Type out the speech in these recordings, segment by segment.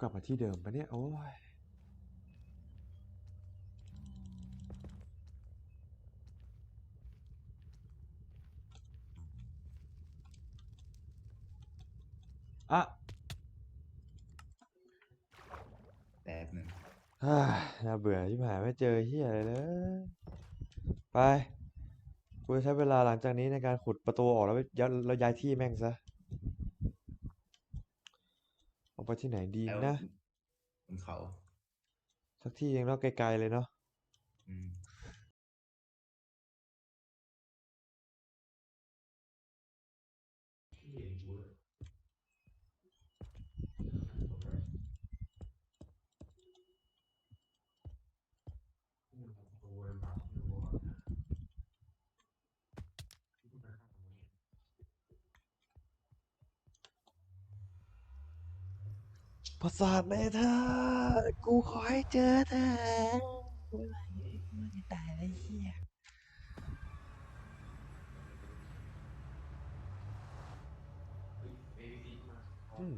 กลับมาที่เดิมปะเนี่ย โอ้ยอะแป๊บหนึ่งฮ่าน่าเบื่อที่หายไม่เจอเฮียอะไรเลย ไป กูจะใช้เวลาหลังจากนี้ในการขุดประตูออกแล้วย้ายแล้วย้ายที่แม่งซะ เอาไปที่ไหนดีแล้วนะ บนเขา สักที่ยังเนาะไกลๆเลยเนาะอืม ประสาทเมธากูขอให้เจอเธอเมื่อไหร่เมื่อไหร่ตายแล้วเฮียอืม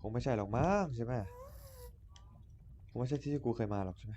คงไม่ใช่หรอกมั้งใช่ไหมคงไม่ใช่ที่กูเคยมาหรอกใช่ไหม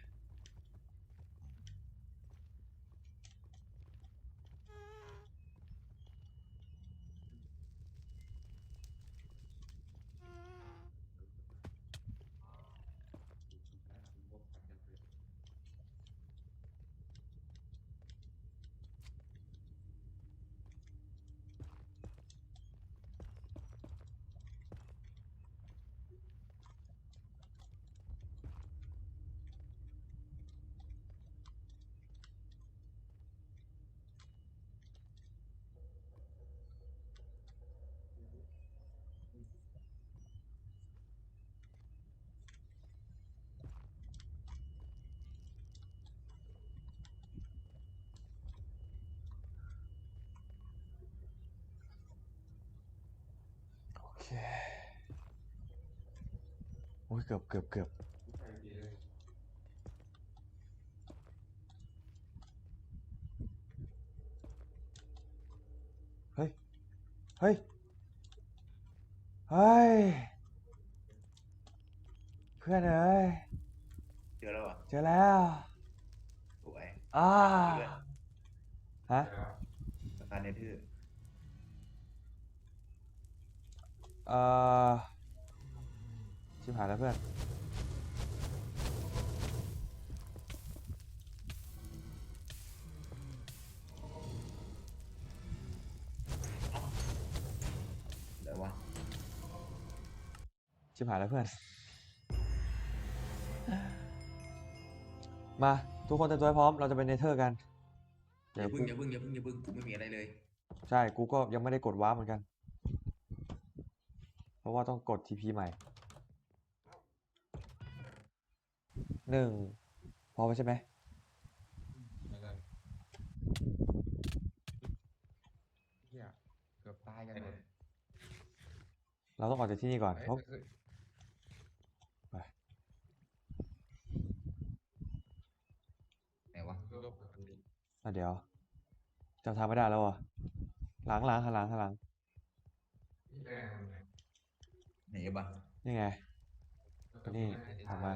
อ้ยเกือบเกือบเกือบเฮ้ย เฮ้ย เฮ้ย เพื่อนเอ้ย เจอแล้วเหรอะเจอแล้วสวยอ่าเพื่อนฮะสะพานในทื่อ เอ่อ ชิบหายแล้วเพื่อนเดี๋ยววะชิบหายแล้วเพื่อน มา ทุกคนเตรียมตัวให้พร้อม เราจะไปเนเธอร์กัน อเดี๋ยย่าวพึ่กูงอย่าพึ่งอย่าพึ่งอย่าพึ่งกูไม่มีอะไรเลยใช่ กูก็ยังไม่ได้กดวาร์ปเหมือนกัน เพราะว่าต้องกด TP ใหม่ หนึ่งพอไปใช่ไหมเฮียเกือบตายกันหมดเราต้องออกจากที่นี่ก่อนเอ้ยเพราะคือไหนวะคือก็ปกติอะเดี๋ยวจำทางไม่ได้แล้วอะหลังหลังหันหลังหันหลังที่แรกมันไงไหนบ้างนี่ไงนี่ผ่านมา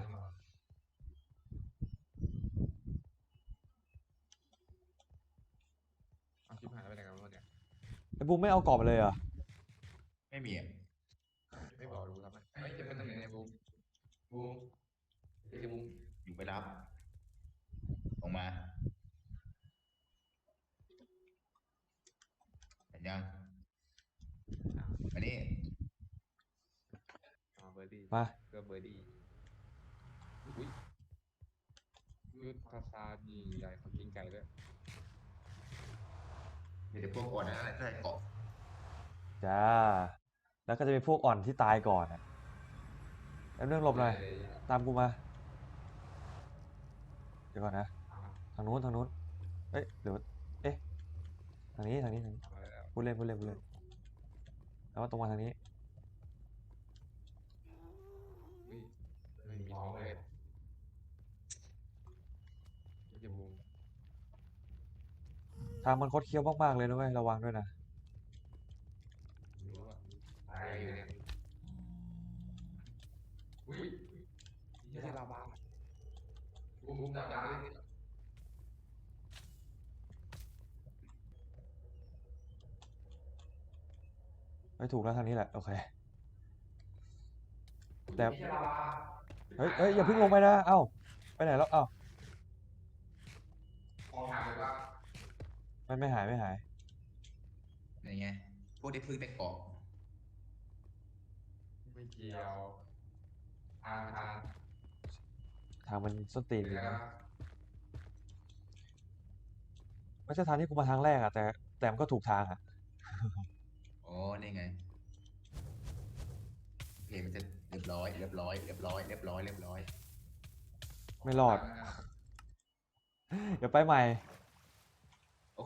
เอาคลิปหายไปไหนกันหมดเนี่ย ไอ้บูมไม่เอากรอบมาเลยเหรอไม่มีอะไม่บอกรู้ครับไม่จะเป็นตำแหน่งในบูมบูมเอ้ยบูมอยู่ไปรับออกมาเห็นยังมานี่อ๋อเบอร์ดี้มาก็เบอร์ดี้อุ้ยคือภาษาดีใหญ่ของกินไก่ด้วย เดี๋ยวพวกก่อนนะอะไรก็ได้เกาะจ้า แล้วก็จะมีพวกอ่อนที่ตายก่อนอะแล้วเรื่องหลบหน่อย ตามกูมา เดี๋ยวก่อนนะ ทางนู้นทางนู้น เอ้ยเดี๋ยวเอ๊ะ ทางนี้ทางนี้ทางนี้มาแล้วพูดเล่นพูดเล่นพูดเล่นแล้วก็ตรงมาทางนี้อุ้ยไม่มีท้องเลยเดี๋ยวบูม ทางมันคดเคี้ยวมากๆเลยนะเว้ยระวังด้วยนะตายอยู่เนี่ยอุ้ยยี่สิบลาบาบุ้มบุ้มจับได้ไม่ถูกแล้วทางนี้แหละ โอเคแต่เฮ้ยเฮ้ยอย่าเพิ่งลงไปนะ เอ้าไปไหนแล้ว เอ้าของหายไปว่า ไม่ไม่หายไม่หาย อะไรเงี้ยพวกที่พึ่งแต่เกาะไม่เกี่ยวทางทางทางมันส้นตีนเป็นอยู่ไงนะบ้างไม่ใช่ทางที่กูมาทางแรกอะแต่แต่มันก็ถูกทางอะอ๋อนี่ไงโอเคมันจะเรียบร้อยเรียบร้อยเรียบร้อยเรียบร้อยเรียบร้อย ไม่รอด เดี๋ยวไปใหม่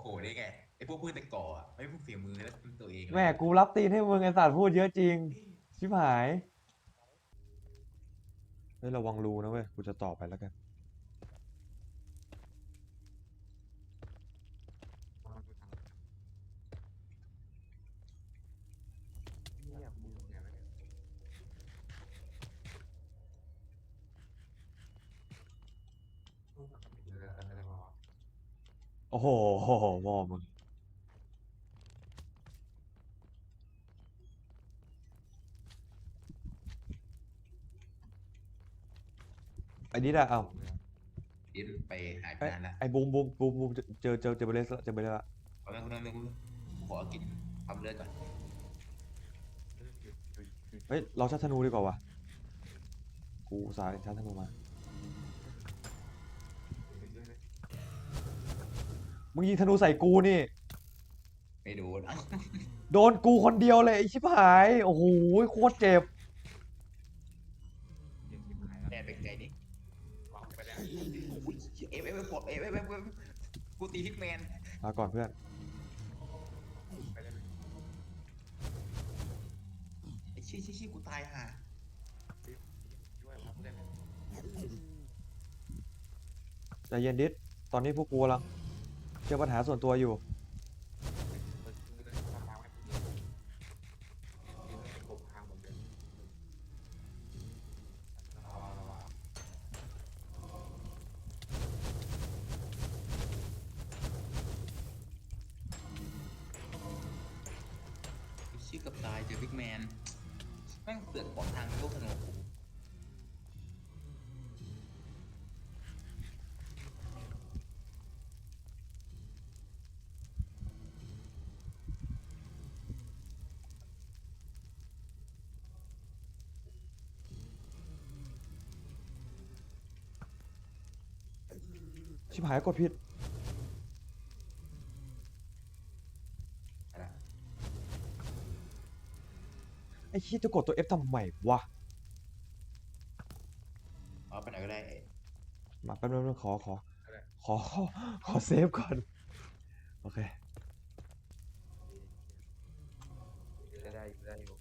โอ้โหนี่ไงไอ้พวกพึ่งแต่เกาะอะไม่พึ่งฝีมือแล้วพึ่งตัวเองแม่กูรับตีนให้มึงไอ้สัตว์พูดเยอะจริง ชิบหายเฮ้ยระวังรูนะเว้ย กูจะต่อไปแล้วกัน เนี่ยมึงเนี่ยไม่ได้เดี๋ยวจะไม่ได้มา โอ้โหโอ้โหมอมึงไอ้นิดอะเอ้าดิ้นไปหายไปไอ้นานแล้วไอ้บูมบูมบูมบูมเจอเจอเจอเบลเลสแล้วเจอเบลเลสละเอาเรื่องเรื่องเรื่องขอกินความเลือดก่อนเฮ้ยเราชัดธนูดีกว่าวะกูอุตสายชัดธนูมา มึงยิงธนูใส่กูนี่ ไม่โดนเอ้าโดนกูคนเดียวเลยไอ้ชิบหาย โอ้โหโคตรเจ็บแน่เป็นไงนี่วางไปแล้วโอ้ยเอฟเอฟเอฟเอฟเอฟเอฟเอฟกูตีฮิตแมนมาก่อนเพื่อนไปได้ไหมไอ้ชี้ชี้ชี้กูตายห่าช่วยครับได้ไหมใจเย็นดิสตอนนี้พวกกูกำลังเจ อปัญหาส่วนตัวอยู่ไอ้ชี้กับตายเจอบิ๊กแมน แม่งเสือกขวางทางลูกธนูกู ชิบหายกดผิดไปละไอ้ชี้จะกดตัว F ทำไมวะเอาไปไหนก็ได้ มาแป๊บนึงขอขอ ขอ ขอเซฟก่อน โอเคได้อยู่ได้อยู่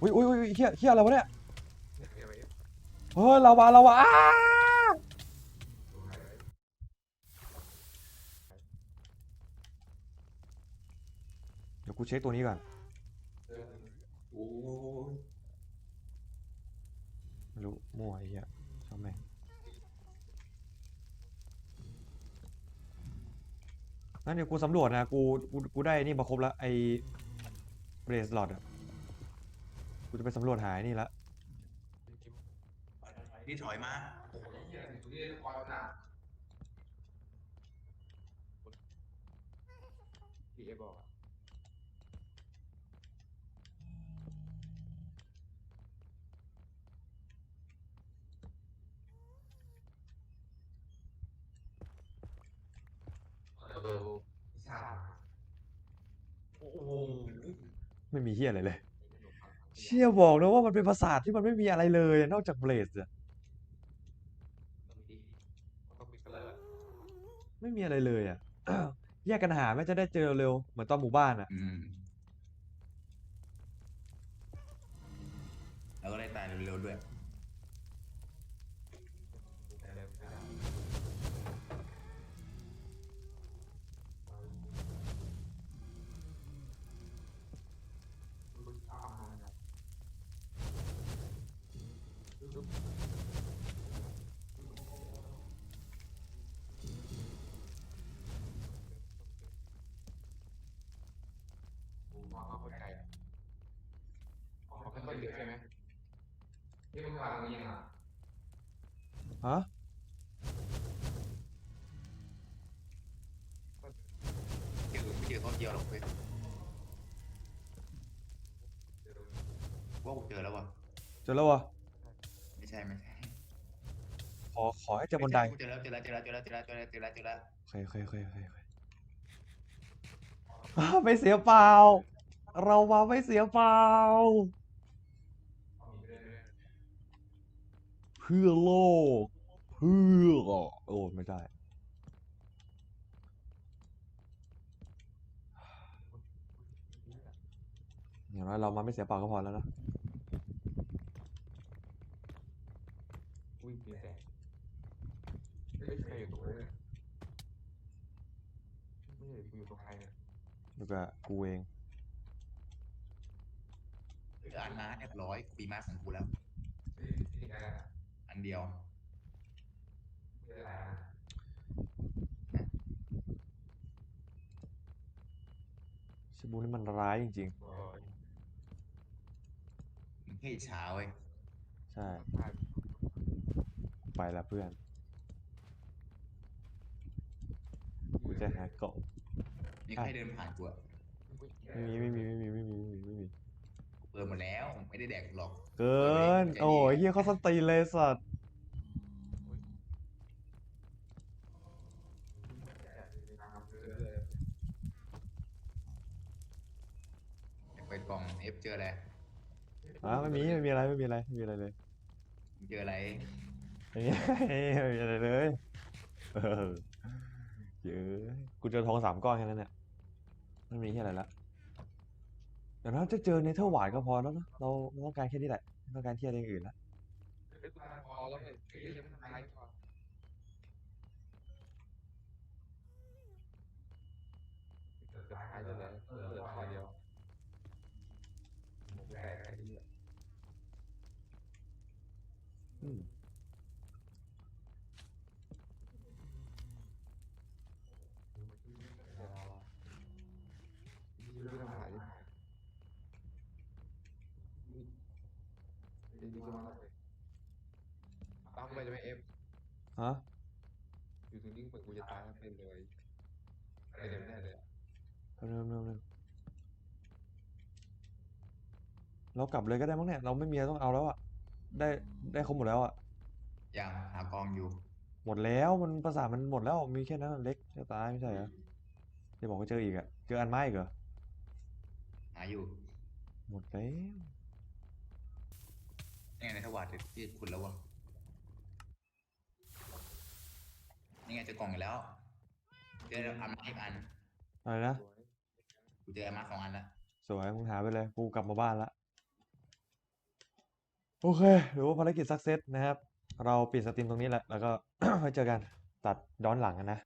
อุ้ยอุ้ยอุ้ยเฮียเฮียอะไรวะเนี่ยเดี๋ยวไปเฮ้ยลาวาลาวาอ้า เดี๋ยวกูเช็คตัวนี้ก่อนโอ้ยไม่รู้มั่วไอ้เหี้ยช่างแม่งงั้นเดี๋ยวกูสำรวจนะกูกูกูได้นี่มาครบแล้วไอ้เบรสลอดอะกูจะไปสำรวจหายนี่ละนี่ถอยมาโอ้ยเหี้ยถึงตรงนี้ก่อนนะพี่เอบอกอะเออทราบโอ้โห ไม่มีเหี้ยอะไรเลย เชี่ยบอกนะว่ามันเป็นปราสาทที่มันไม่มีอะไรเลยอะนอกจากเบรสอะต้องมีกันเลยไม่มีอะไรเลยอะแยกกันหาแม่งจะได้เจอเร็วๆเหมือนตอนหมู่บ้านอะอืมแล้วก็ได้ตายเร็วๆด้วย เขาค่อยๆเยอะใช่ไหมนี่มึงวางตรงนี้อะฮะเจอไม่เจอเขาเดียวหรอกเว้ยว่ากูเจอแล้ววะเจอแล้ววะไม่ใช่ไม่ใช่ขอขอให้เจอบนไดม่ใช่กูเจอแล้วเจอแล้วเจอแล้วเจอแล้วเจอแล้วเจอแล้วเจอแล้วเจอแล้วโอเคโอเคโอเคโอเคโอเคอ้าวไม่เสียเปล่า เรามาไม่เสียเปล่า เพื่อโลก เพื่อโอ้ไม่ได้อย่างน้อยเรามาไม่เสียเปล่าก็พอแล้วนะอุ้ยเปลี่ยนแปลงเฮ้ยใครอยู่ตรงนี้เนี่ยไม่ใช่กูอยู่ตรงใครเนี่ยแล้วก็กูเองเอออันมาเรียบร้อยกูปีมาของกูแล้วเฮ้ยนี่ไง อะอันเดียวไม่ได้อะไรอะชิบูนี่มันร้ายจริงโอ้ยมึงให้เช้าเว้ยๆใช่พลาดไปแล้วเพื่อน กูจะหาเกาะนี่ใครเดินผ่านกูอะไม่มีไม่มีไม่มีไม่มีไม่มีไม่มีกู เปิดหมดแล้วไม่ได้แดกหรอกเกิน โอ้ยเฮียเขาสนตีนเลยสัตว์อยากเปิดกล่องเอฟเจออะไรอะไม่มีไม่มีอะไรไม่มีอะไรไม่มีอะไรเลยมึงเจออะไรไม่มีไม่มีอะไรเลยเออเยอะกูเจอทองสามก้อนแค่นั้นเนี่ยไม่มีที่อะไรละ เดี๋ยวนะจะเจอเนเธอร์หวานก็พอแล้วนะเราเราต้องการแค่นี้แหละไม่ต้องการที่อะไรอย่างอื่นละเฮ้ยกูทำพอแล้วเนี่ยเฮ้ยยังไม่ทำอะไรก่อนเกิดตายเลยเออเหลือพอเดียวหมูแตกไอ้เหี้ยอืม เดี๋ยวเราอะยี่ไม่ต้องหาดินี่เดี๋ยวดูจะมาแล้วเลยตามไปจะไม่ เอฟฮะอยู่ตรงนี้เหมือนกูจะตายแล้วเป็นเลยไปเดี๋ยวไม่ได้เลยอะเริ่มเริ่มเริ่มเรากลับเลยก็ได้มั้งเนี่ย เราไม่มีอะไรต้องเอาแล้วอะได้ได้ครบหมดแล้วอะยังหากองอยู่หมดแล้วมันภาษาทมันหมดแล้วมีแค่นั้นอะเล็กจะตายไม่ใช่เหรอจะบอกว่าเจออีกอะเจออันไม้อีกเหรอหาอยู่หมดแล้วนี่ไงในทวารที่คุณแล้ววะ นี่ไงเจอกล่องอีกแล้ว เจออันมาอีกอันอะไรนะสวยกูเจออันมาสองอันแล้วสวยมึงหาไปเลยกูกลับมาบ้านละโอเคหรือว่าภารกิจสักเซสนะครับ เราปิดสตรีมตรงนี้แหละ แล้วก็ ไว้เจอกันตัดย้อนหลังกันนะ